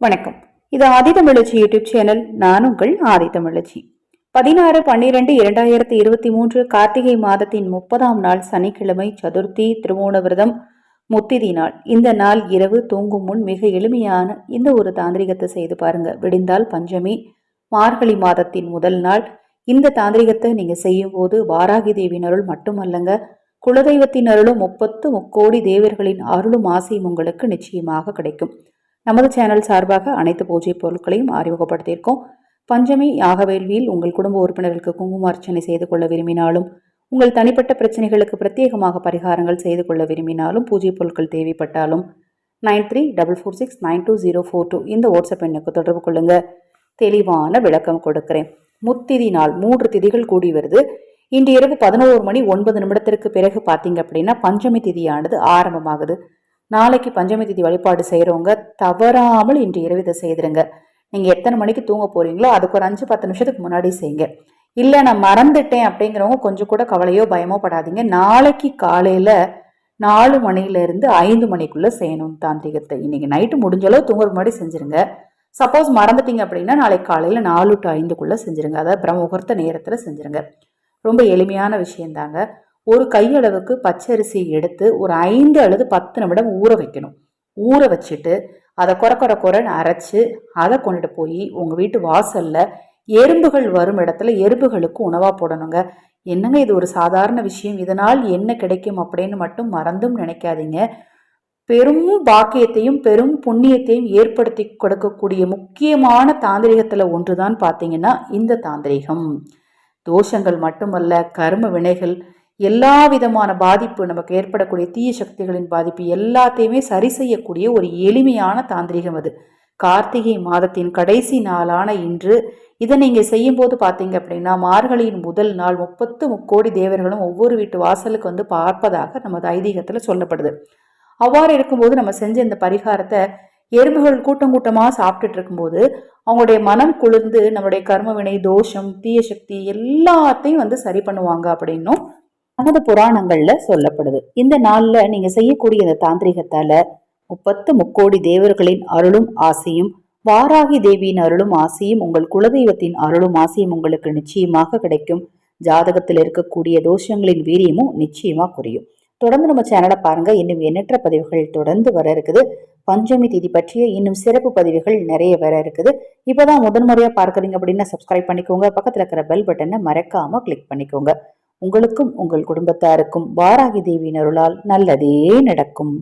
வணக்கம். இது ஆதிதமிழச்சி YouTube channel. நான் உங்கள் ஆதிதமிழச்சி பதினாறு பன்னிரெண்டு இரண்டாயிரத்தி இருபத்தி மூன்று கார்த்திகை மாதத்தின் முப்பதாம் நாள் சனிக்கிழமை சதுர்த்தி திருவோண விரதம் முத்திதி நாள். இந்த நாள் இரவு தூங்கும் முன் மிக எளிமையான இந்த ஒரு தாந்திரிகத்தை செய்து பாருங்க. விடிந்தால் பஞ்சமி மார்கழி மாதத்தின் முதல் நாள். இந்த தாந்திரிகத்தை நீங்க செய்யும் போது வாராகி தேவியின் அருள் மட்டுமல்லங்க. குலதெய்வத்தின் அருளும் முப்பத்து முக்கோடி தேவர்களின் அருளும் ஆசையும் உங்களுக்கு நிச்சயமாக கிடைக்கும். நமது சேனல் சார்பாக அனைத்து பூஜை பொருட்களையும் அறிமுகப்படுத்தியிருக்கோம். பஞ்சமி யாக வேள்வியில் உங்கள் குடும்ப உறுப்பினர்களுக்கு குங்கும அர்ச்சனை செய்து கொள்ள விரும்பினாலும் உங்கள் தனிப்பட்ட பிரச்சனைகளுக்கு பிரத்யேகமாக பரிகாரங்கள் செய்து கொள்ள விரும்பினாலும் பூஜை பொருட்கள் தேவைப்பட்டாலும் nine three double four six nine two zero four two இந்த வாட்ஸ்அப் எண்ணுக்கு தொடர்பு கொள்ளுங்க. தெளிவான விளக்கம் கொடுக்கிறேன். முத்திதி நாள் மூன்று திதிகள் கூடி வருது. இன்று இரவு பதினோரு மணி ஒன்பது நிமிடத்திற்கு பிறகு பார்த்தீங்க அப்படின்னா பஞ்சமி திதியானது ஆரம்பமாகுது. நாளைக்கு பஞ்சமி திதி வழிபாடு செய்கிறவங்க தவறாமல் இன்று இரவு இதை செய்திருங்க. நீங்கள் எத்தனை மணிக்கு தூங்க போறீங்களோ அதுக்கு ஒரு அஞ்சு பத்து நிமிஷத்துக்கு முன்னாடி செய்யுங்க இல்லை நான் மறந்துட்டேன் அப்படிங்கிறவங்க கொஞ்சம் கூட கவலையோ பயமோ படாதீங்க. நாளைக்கு காலையில் நாலு மணிலேருந்து ஐந்து மணிக்குள்ளே செய்யணும் தாந்திரிகத்தை. இன்னைக்கு நைட்டு முடிஞ்சளவு தூங்குற முன்னாடி செஞ்சுருங்க. சப்போஸ் மறந்துட்டீங்க அப்படின்னா நாளைக்கு காலையில் நாலு டு ஐந்துக்குள்ளே செஞ்சுருங்க. அதாவது பிரம்ம முகூர்த்த நேரத்தில் செஞ்சுருங்க. ரொம்ப எளிமையான விஷயந்தாங்க ஒரு கையளவுக்கு பச்சரிசி எடுத்து ஒரு ஐந்து அல்லது பத்து நிமிடம் ஊற வைக்கணும். ஊற வச்சுட்டு அதை குறை குறை குறைன்னு அரைச்சி அதை கொண்டுட்டு போய் உங்கள் வீட்டு வாசலில் எறும்புகள் வரும் இடத்துல எறும்புகளுக்கு உணவாக போடணுங்க. என்னங்க இது ஒரு சாதாரண விஷயம்? இதனால் என்ன கிடைக்கும் அப்படின்னு மட்டும் மறந்தும் நினைக்காதீங்க. பெரும் பாக்கியத்தையும் பெரும் புண்ணியத்தையும் ஏற்படுத்தி கொடுக்கக்கூடிய முக்கியமான தாந்திரிகத்தில் ஒன்று தான் பார்த்தீங்கன்னா இந்த தாந்திரிகம். தோஷங்கள் மட்டுமல்ல கர்ம வினைகள் எல்லா விதமான பாதிப்பு நமக்கு ஏற்படக்கூடிய தீய சக்திகளின் பாதிப்பு எல்லாத்தையுமே சரி செய்யக்கூடிய ஒரு எளிமையான தாந்திரிகம் அது. கார்த்திகை மாதத்தின் கடைசி நாளான இன்று இதை நீங்கள் செய்யும்போது பார்த்தீங்க அப்படின்னா மார்கழியின் முதல் நாள் முப்பத்து முக்கோடி தேவர்களும் ஒவ்வொரு வீட்டு வாசலுக்கு வந்து பார்ப்பதாக நமது ஐதீகத்தில் சொல்லப்படுது. அவ்வாறு இருக்கும்போது நம்ம செஞ்ச இந்த பரிகாரத்தை எறும்புகள் கூட்டம் கூட்டமாக சாப்பிட்டுட்டு இருக்கும்போது அவங்களுடைய மனம் குளிர்ந்து நம்மளுடைய கர்மவினை தோஷம் தீய சக்தி எல்லாத்தையும் வந்து சரி பண்ணுவாங்க அப்படின்னும் நமது புராணங்கள்ல சொல்லப்படுது. இந்த நாள்ல நீங்க செய்யக்கூடிய இந்த தாந்திரிகத்தால முப்பத்து முக்கோடி தேவர்களின் அருளும் ஆசையும் வாராகி தேவியின் அருளும் ஆசையும் உங்கள் குலதெய்வத்தின் அருளும் ஆசையும் உங்களுக்கு நிச்சயமாக கிடைக்கும். ஜாதகத்தில் இருக்கக்கூடிய தோஷங்களின் வீரியமும் நிச்சயமா குறையும். தொடர்ந்து நம்ம சேனலை பாருங்க. இன்னும் எண்ணற்ற பதிவுகள் தொடர்ந்து வர இருக்குது. பஞ்சமி தேதி பற்றிய இன்னும் சிறப்பு பதிவுகள் நிறைய வர இருக்குது. இப்போதான் முதன்முறையா பார்க்குறீங்க அப்படின்னா சப்ஸ்கிரைப் பண்ணிக்கோங்க. பக்கத்தில் இருக்கிற பெல் பட்டனை மறக்காம கிளிக் பண்ணிக்கோங்க. உங்களுக்கும் உங்கள் குடும்பத்தாருக்கும் வாராகி தேவியின் அருளால் நல்லதே நடக்கும்.